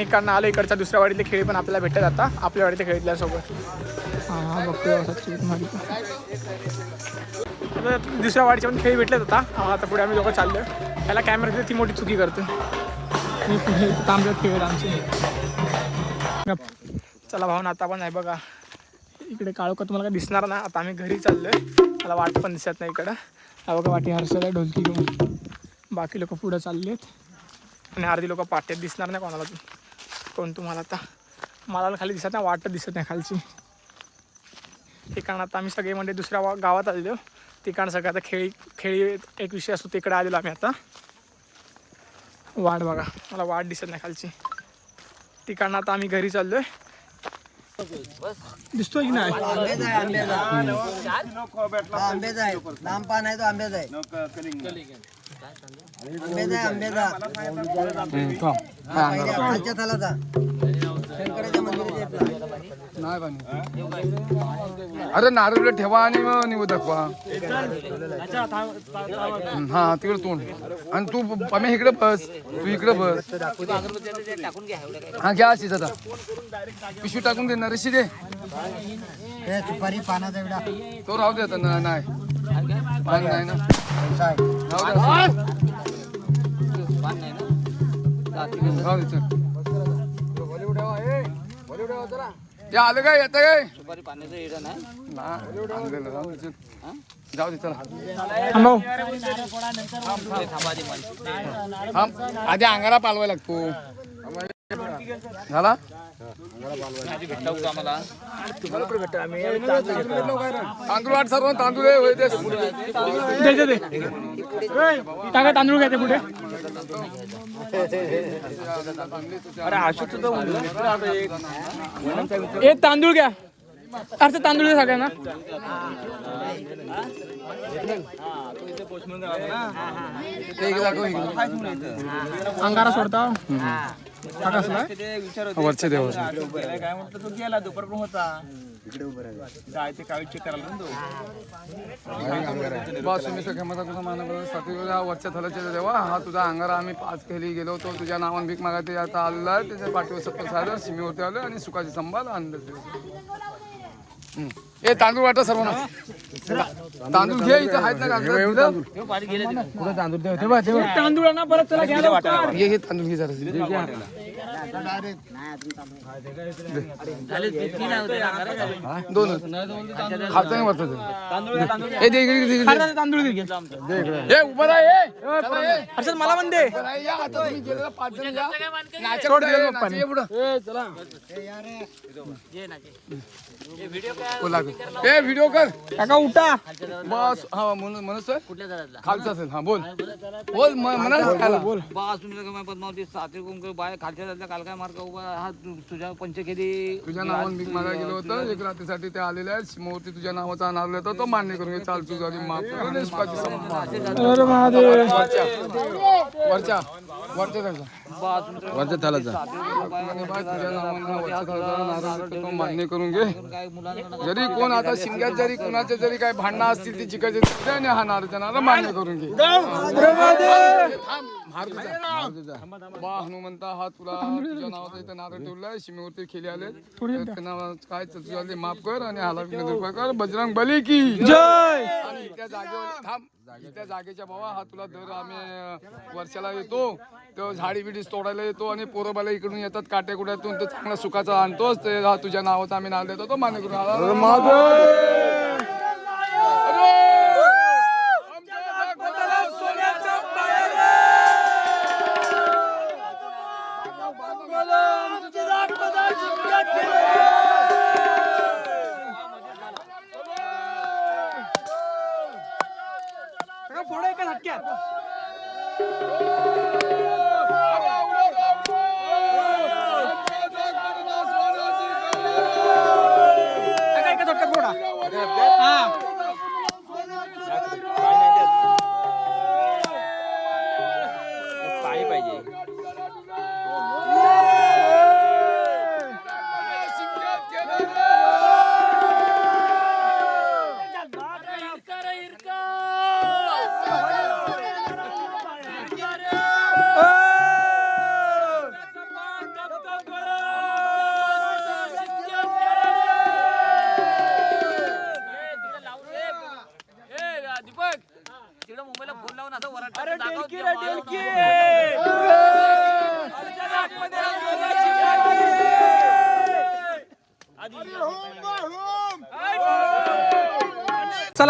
आपण इकडनं आलो इकडच्या दुसऱ्या वाडीतले खेळी पण आपल्याला भेटत आता आपल्या वाडीतल्या खेळीतल्यासोबत. हां. आता दुसऱ्या वाडीच्या पण खेळी भेटलेत आता. आता पुढे आम्ही लोक चाललो त्याला कॅमेरा ती मोठी चुकी करतो. मी पुढे तांबे खेळ आमचे. गप. चला भाऊ आता आपण आहे बघा. इकडे काळोखा तुम्हाला काय दिसणार ना आता आम्ही घरी चाललोय. मला वाट पण दिसत नाही इकडं. हा बघा वाटी हर्षला ढोलकी घेऊन. बाकी लोक पुढं चालले आहेत आणि अर्धी लोक पाट्यात दिसणार नाही कोणाला कोण तुम्हाला आता. मला खाली दिसत नाही वाटत दिसत नाही खालची. ठिकाण आता आम्ही सगळे म्हणजे दुसऱ्या गावात आलेलो. ठिकाण सगळं आता खेळी खेळी एक विषय असतो तिकडे आलेलो आम्ही आता. वाट बघा मला वाट दिसत नाही खालची. ठिकाण आता आम्ही घरी चाललोय. दिसतोय की नाही? आंब्याचा आहे आंब्याचा आंब्याचा आहे. लांब पान आहे तो आंब्याचा आहे. आंब्याचा आहे आंब्याचा पहिल्या खालच्या थालाचा शंकराच्या मंदिराच्या इथला. अरे नारळ ठेवा आणि मग निवड दाखवा. हा तिकडे तोंड. आणि तू आम्ही इकडे बस तू इकडे बस. हा घ्या अशीच आता. पिशवी टाकून दे नरेशी दे. हे सुपारी पानाचा तो राहू दे आता न- नाही. पान नाही ना. ते आलं काय येतं काय सुपारी पाण्याचं राहू नाही जाऊ दे चला थांबव थांब. आधी अंगारा पालवाय लागतो. झाला? तांदूळ वाट सर्व तांदूळ टाका तांदूळ घ्या ते पुढे. एक. तांदूळ घ्या. अर्थ तांदूळ घ्या सगळ्यांना. अंगारा सोडता. हा वरचे देव. काय म्हटलं तो गेला दुपार पण होता. काय ते काय चेक करायला ना तो बस तुम्ही सगळ्या मता तुझा मान वरच्या देवा हा तुझा अंगारा आम्ही पाच खेळी गेलो होतो. तुझ्या नावान भीक मागा ते आता आलेला आहे. त्याच्या पाठीवर सत्तर सादर सीमेवरती आलं आणि सुखाची संभाल आणलं. ए तांदूळ वाटा सर्वांना तांदूळ घे इथं आहेत ना कागदात? तांदूळ. ना परत चला घ्या लवकर. घे घे तांदूळ घे जरा. दोन खातं नाही वरतं ए दे इकडे, इकडे, इकडे. ए उभं ए चला, ए. हर्षद मला पण दे उभं या गेलेला पाच जण या. ये पुढं. ए व्हिडिओ कर काका उठा बस हा म्हणून म्हणत खालचा असेल हा बोल बोल म- म्हणा बोल बा तुम्ही पद्मावती सातवी कुंकू बाय खालच्या जातल्या काल काय मार्ग उभा हा तु- तुझ्या पंचखेरी तुझ्या नावानं भीक मागायला गेलो होतं. एक रात्रीसाठी ते आलेले आहेत. मूर्ती तुझ्या नावाचा आणला होता. तो मान्य करून घे. चाल तुझा माफ कर. आणि सुखाची संभाळ. अरे महादेव. वरच्या. वरच्या. वरच्या जायचं. बा तुमच्या वरच्या थालाचा आणि बा तुझ्या नावानं वरच्या थालाचा नारळ देतो, तो मान्य करून घे. काय मुलांना जरी कोण आता शिमग्यात जरी कोणाचे जरी काही भांडणं असतील ती चिकायचे आणि हा नारळ मान्य करून घे. थांब. बा हनुमंता हा तुला तुझ्या नावाचा इथं नारळ ठेवलाय. सीमेवरती खेळी आले काय तुझ्या माफ कर आणि हाला कर. बजरंग बली की जय! आणि त्या जागेवर थांब. त्या जागेच्या भावा हा तुला दर आम्ही वर्षाला येतो. तो झाडी बिडी तोडायला येतो आणि पोरबाला इकडून येतात काट्या कुट्यातून तो चांगला सुखाचा आणतोच. ते हा तुझ्या नावाचा आम्ही नाव देतो. तो मान्य करून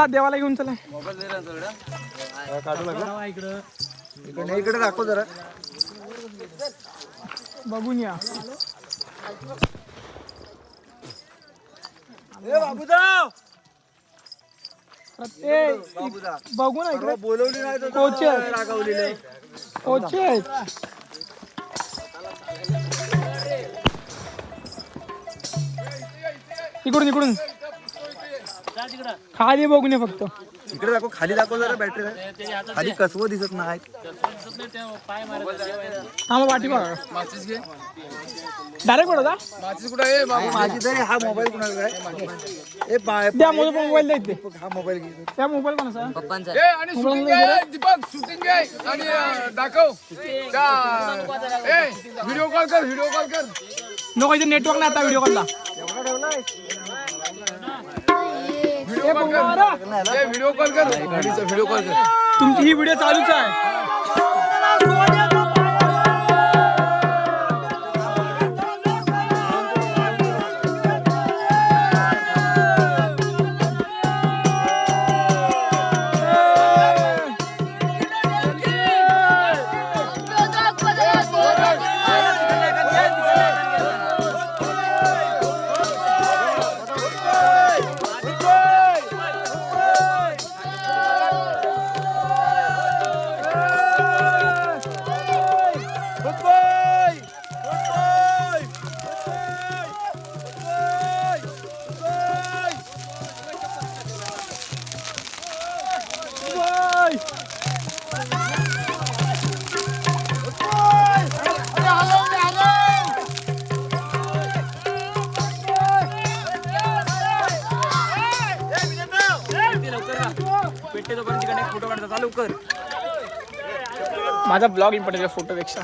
चला देवाला घेऊन चला. इकडे इकडे दाखव जरा बघून या प्रत्येक बघू ना इकडे बोलवली नाही कोच. रागवलेले? इकडून इकडून. खाली बघून ये फक्त. इकडे दाखव खाली दाखव जरा बॅटरी खाली कसवं दिसत नाही. हा मग वाटी बघा. माचीस घे डायरेक्ट बघा माचीस कुठं आहे बाबू माझी तरी हा मोबाईल कुणाचा आहे? ए बाय द्या मोबाईल मोबाईल द्या इथे हा मोबाईल घे. त्या मोबाईल कोणाचा? ए आणि शूटिंग घे दीपक शूटिंग घे. आणि दाखव. त्या ए व्हिडिओ कॉल कर व्हिडिओ कॉल कर. नको इथे नेटवर्क नाही आता व्हिडिओ कॉलला व्हिडिओ कॉल कर. व्हिडिओ कॉल कर. तुमची ही व्हिडिओ चालूच आहे. माझा ब्लॉग इम्पॉर्टंट आहे फोटोपेक्षा.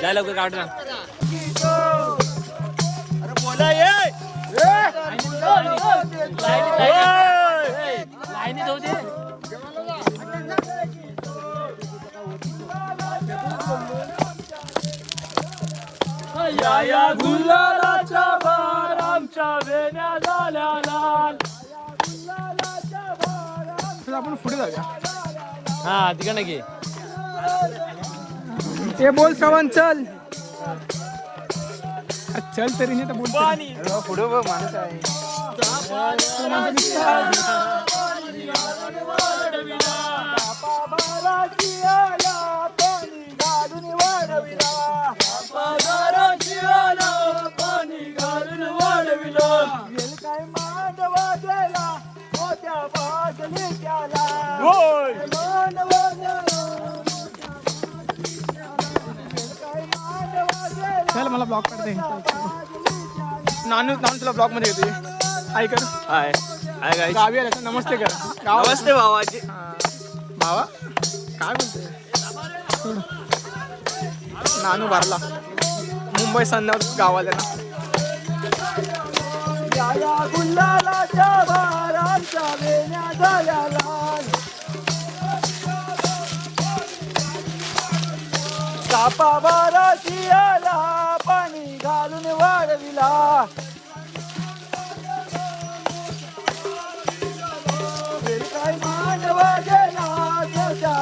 जाय लवकर काढ तर आपण पुढे जाऊया. हा तिकडे घे. ते बोल श्रवण चल. चल तरी नाही तर बोल तरी. पुढे माणूस आहे. चल मला ब्लॉग काढते नानू नानू तुला ब्लॉगमध्ये येते आई कर. हाय हाय गाईस गावी आला नमस्ते कर. गाव नमस्ते भावाजी. भावा काय बोलतोय? सोड. नानू भरला मुंबई सन्नावर गावाला ना पाणी घालून वाढविला. काय मांडवा गेला त्याच्या